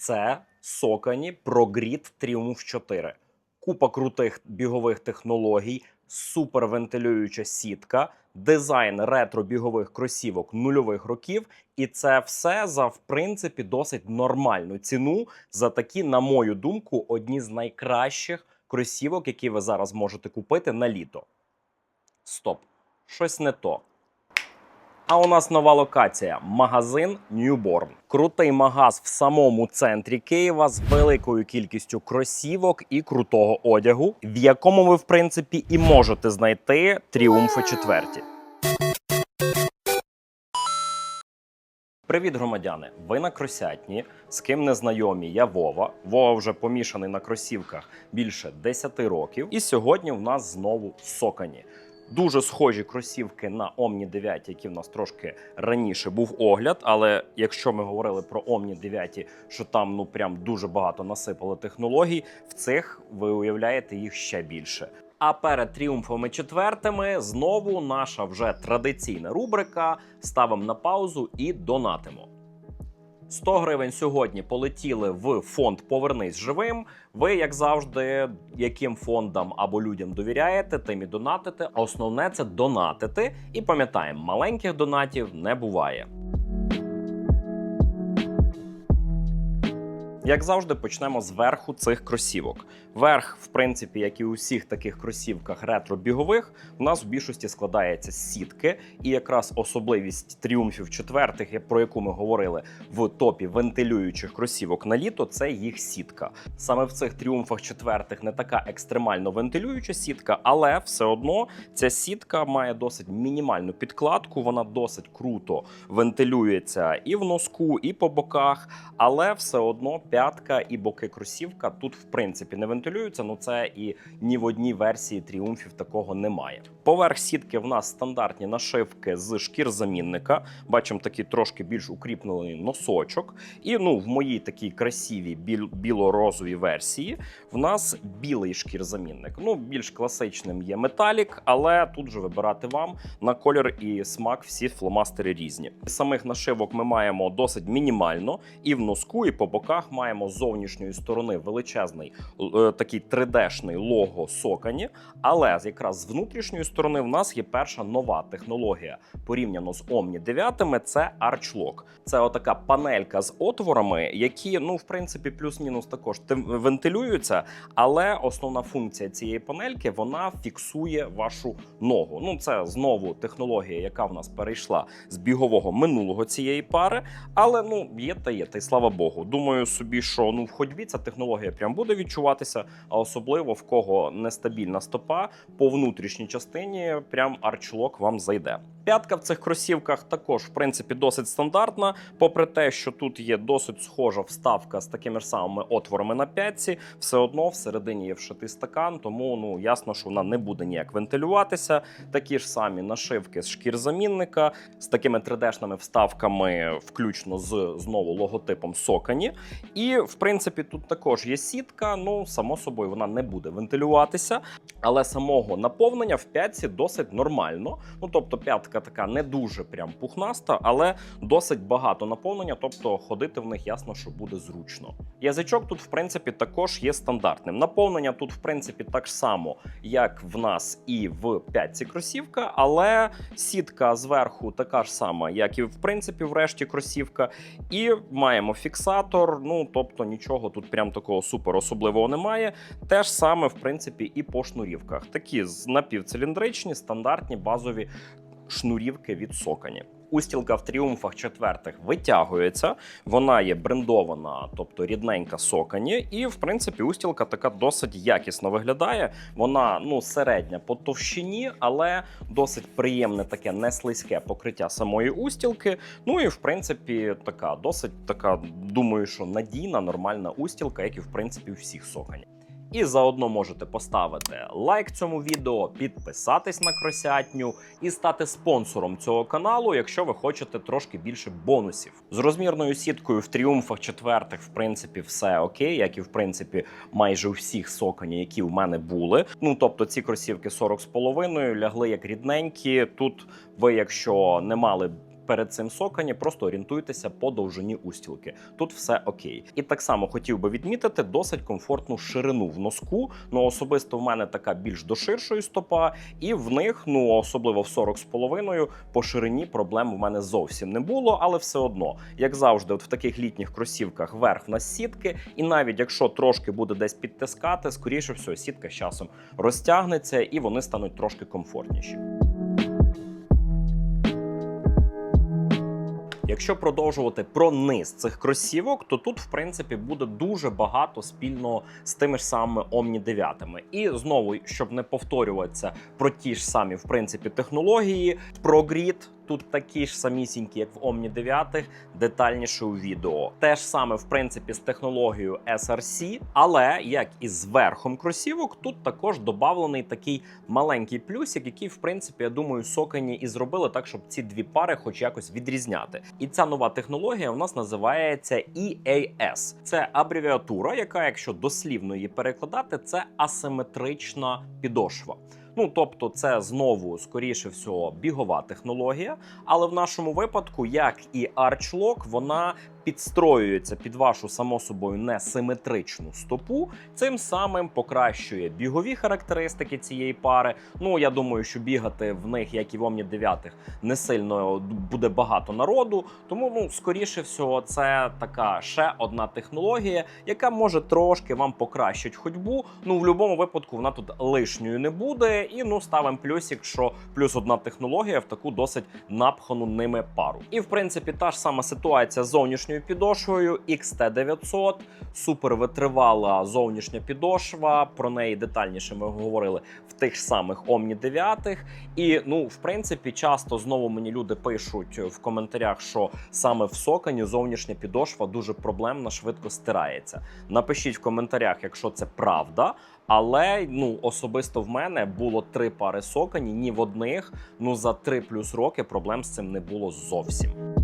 Це Сокані ProGrid Triumph 4. Купа крутих бігових технологій, супервентилююча сітка, дизайн ретро-бігових кросівок нульових років. І це все за в принципі досить нормальну ціну за такі, на мою думку, одні з найкращих кросівок, які ви зараз можете купити на літо. Стоп, щось не то. А у нас нова локація магазин Newborn. Крутий магаз в самому центрі Києва з великою кількістю кросівок і крутого одягу, в якому ви, в принципі, і можете знайти тріумфи четверті. Привіт, громадяни! Ви на кросятні. З ким не знайомі? Я Вова. Вова вже помішаний на кросівках більше 10 років. І сьогодні в нас знову сокані. Дуже схожі кросівки на Omni 9, які в нас трошки раніше був огляд. Але якщо ми говорили про Omni 9, що там ну прям дуже багато насипали технологій, в цих ви уявляєте їх ще більше. А перед тріумфами четвертими знову наша вже традиційна рубрика. Ставимо на паузу і донатимо. 100 гривень сьогодні полетіли в фонд Повернись живим. Ви, як завжди, яким фондам або людям довіряєте, тим і донатите. Основне це донатити. І пам'ятаємо, маленьких донатів не буває. Як завжди, почнемо з верху цих кросівок. Верх, в принципі, як і у всіх таких кросівках ретро-бігових, у нас в більшості складається з сітки, і якраз особливість тріумфів четвертих, про яку ми говорили в топі вентилюючих кросівок на літо, це їх сітка. Саме в цих тріумфах четвертих не така екстремально вентилююча сітка, але все одно ця сітка має досить мінімальну підкладку. Вона досить круто вентилюється і в носку, і по боках, але все одно п'ятка і боки кросівка тут, в принципі, не вентилюються. Ну це і ні в одній версії тріумфів такого немає. Поверх сітки в нас стандартні нашивки з шкір замінника. Бачимо такий трошки більш укріплений носочок. І ну, в моїй такій красивій біл- біло-розовій версії в нас білий шкір-замінник. Ну, більш класичним є металік, але тут же вибирати вам на колір і смак всі фломастери різні. Самих нашивок ми маємо досить мінімально, і в носку, і по боках маємо з зовнішньої сторони величезний е, такий 3D-шний лого сокані. Але якраз з внутрішньої сторони в нас є перша нова технологія порівняно з Omni 9, це Archlock. Це отака панелька з отворами, які, ну, в принципі, плюс-мінус також вентилюються. Але основна функція цієї панельки вона фіксує вашу ногу. Ну, це знову технологія, яка в нас перейшла з бігового минулого цієї пари. Але ну є та є, та й слава Богу. Думаю собі, що ну в ходьбі ця технологія прям буде відчуватися, а особливо в кого нестабільна стопа по внутрішній частині, прям арчлок вам зайде. П'ятка в цих кросівках також, в принципі, досить стандартна. Попри те, що тут є досить схожа вставка з такими ж самими отворами на п'ятці, все одно всередині є вшитий стакан, тому ну ясно, що вона не буде ніяк вентилюватися. Такі ж самі нашивки з шкір замінника, з такими 3D-шними вставками, включно з знову логотипом Сокані. І в принципі тут також є сітка. Ну само собою вона не буде вентилюватися, але самого наповнення в п'ятці досить нормально. Ну тобто, п'ятка така не дуже прям пухнаста, але досить багато наповнення. Тобто ходити в них ясно, що буде зручно. Язичок тут, в принципі, також є стандартним. Наповнення тут, в принципі, так само, як в нас і в п'ятці кросівка, але сітка зверху така ж сама, як і в принципі в решті кросівка. І маємо фіксатор. Ну тобто нічого тут прям такого супер особливого немає. Те ж саме, в принципі, і по шнурівках. Такі напівциліндричні, стандартні базові шнурівки від сокані. Устілка в тріумфах четвертих витягується, вона є брендована, тобто рідненька сокані, і в принципі устілка така досить якісно виглядає. Вона ну середня по товщині, але досить приємне таке не слизьке покриття самої устілки. Ну і в принципі така досить така, думаю, що надійна, нормальна устілка, як і в принципі всіх сокані. І заодно можете поставити лайк цьому відео, підписатись на кросятню і стати спонсором цього каналу, якщо ви хочете трошки більше бонусів. З розмірною сіткою в тріумфах четвертих, в принципі, все окей, як і в принципі майже у всіх сокані, які в мене були. Ну тобто ці кросівки 40 з половиною лягли як рідненькі. Тут ви, якщо не мали перед цим сокані, просто орієнтуйтеся по довжині устілки. Тут все окей. І так само хотів би відмітити досить комфортну ширину в носку. Ну особисто в мене така більш до ширшої стопа, і в них, ну особливо в 40 з половиною, по ширині проблем в мене зовсім не було, але все одно, як завжди, от в таких літніх кросівках верх в нас сітки, і навіть якщо трошки буде десь підтискати, скоріше всього, сітка з часом розтягнеться і вони стануть трошки комфортніші. Якщо продовжувати про низ цих кросівок, то тут, в принципі, буде дуже багато спільного з тими ж самими Omni 9. І знову, щоб не повторюватися про ті ж самі в принципі технології, про тут такі ж самісінькі, як в Omni 9, детальніше у відео. Те ж саме, в принципі, з технологією SRC, але як і з верхом кросівок, тут також додавлений такий маленький плюсик, який, в принципі, я думаю, сокані і зробили так, щоб ці дві пари хоч якось відрізняти. І ця нова технологія у нас називається EAS. Це абревіатура, яка, якщо дослівно її перекладати, це асиметрична підошва. Ну, тобто, це знову, скоріше всього, бігова технологія. Але в нашому випадку, як і ArchLock, вона підстроюється під вашу само собою несиметричну стопу, цим самим покращує бігові характеристики цієї пари. Ну я думаю, що бігати в них, як і в Omni 9, не сильно буде багато народу. Тому, ну скоріше всього, це така ще одна технологія, яка може трошки вам покращити ходьбу. Ну в будь-якому випадку вона тут лишньою не буде. І ну ставимо плюсик, що плюс одна технологія в таку досить напхану ними пару. І в принципі та ж сама ситуація з зовнішньою підошвою XT900, супер витривала зовнішня підошва. Про неї детальніше ми говорили в тих самих Omni 9. І ну, в принципі, часто знову мені люди пишуть в коментарях, що саме в сокані зовнішня підошва дуже проблемна, швидко стирається. Напишіть в коментарях, якщо це правда. Але ну особисто в мене було три пари сокані, ні в одних. Ну за три плюс роки проблем з цим не було зовсім.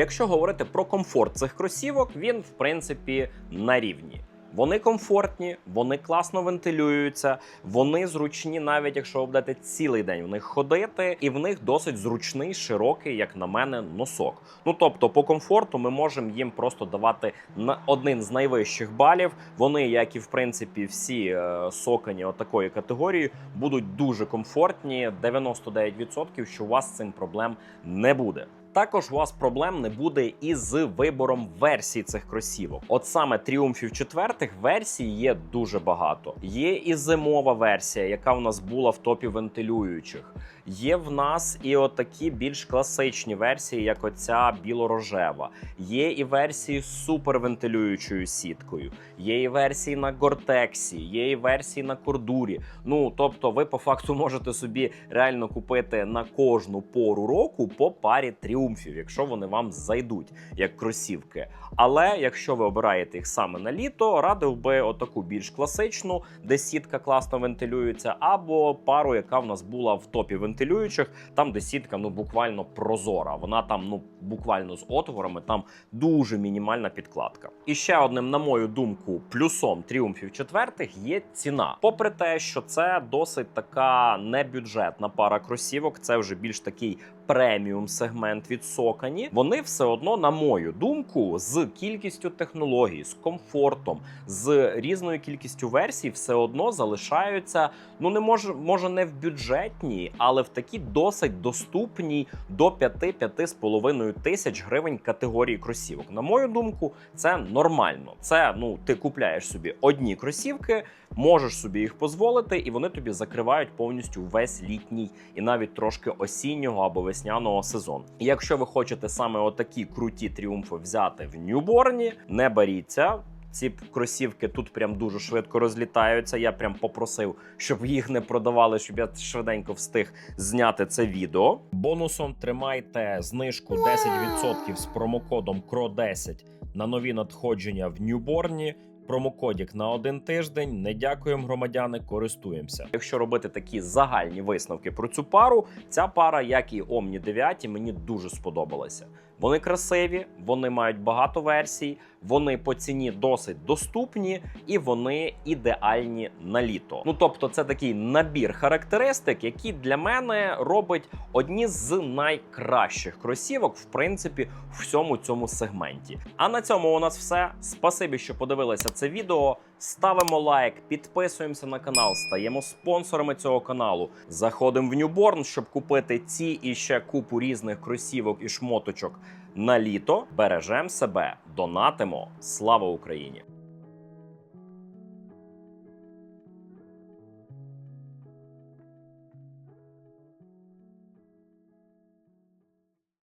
Якщо говорити про комфорт цих кросівок, він в принципі на рівні. Вони комфортні, вони класно вентилюються, вони зручні, навіть якщо будете цілий день в них ходити, і в них досить зручний, широкий, як на мене, носок. Ну тобто, по комфорту ми можемо їм просто давати на один з найвищих балів. Вони, як і в принципі, всі е, сокані отакої категорії, будуть дуже комфортні. 99% що у вас з цим проблем не буде. Також у вас проблем не буде і з вибором версій цих кросівок. От саме тріумфів четвертих версій є дуже багато. Є і зимова версія, яка у нас була в топі вентилюючих. Є в нас і отакі більш класичні версії, як оця білорожева. Є і версії з супервентилюючою сіткою. Є і версії на гортексі, є і версії на кордурі. Ну тобто, ви по факту можете собі реально купити на кожну пору року по парі тріумфів, якщо вони вам зайдуть як кросівки. Але якщо ви обираєте їх саме на літо, радив би отаку більш класичну, де сітка класно вентилюється, або пару, яка в нас була в топі вентилюючих, там де сітка ну буквально прозора. Вона там ну буквально з отворами, там дуже мінімальна підкладка. І ще одним, на мою думку, плюсом тріумфів четвертих є ціна. Попри те, що це досить така небюджетна пара кросівок, це вже більш такий преміум сегмент від Сокані. Вони все одно, на мою думку, з кількістю технологій, з комфортом, з різною кількістю версій, все одно залишаються. Ну не може, може не в бюджетній, але в такій досить доступній до 5-5,5 тисяч гривень категорії кросівок. На мою думку, це нормально. Це ну ти купляєш собі одні кросівки, можеш собі їх дозволити, і вони тобі закривають повністю весь літній і навіть трошки осіннього або весняного сезону. Якщо ви хочете саме отакі круті тріумфи взяти в Ньюборні, не боріться. Ці кросівки тут прям дуже швидко розлітаються. Я прям попросив, щоб їх не продавали, щоб я швиденько встиг зняти це відео. Бонусом тримайте знижку 10% з промокодом CRO10 на нові надходження в Ньюборні. Промокодік на один тиждень. Не дякуємо, громадяни, користуємося. Якщо робити такі загальні висновки про цю пару, ця пара, як і Omni 9, мені дуже сподобалася. Вони красиві, вони мають багато версій. Вони по ціні досить доступні і вони ідеальні на літо. Ну тобто, це такий набір характеристик, які для мене робить одні з найкращих кросівок, в принципі, в всьому цьому сегменті. А на цьому у нас все. Спасибі, що подивилися це відео. Ставимо лайк, підписуємося на канал, стаємо спонсорами цього каналу. Заходимо в Ньюборн, щоб купити ці і ще купу різних кросівок і шмоточок на літо. Бережемо себе, донатимо. Слава Україні!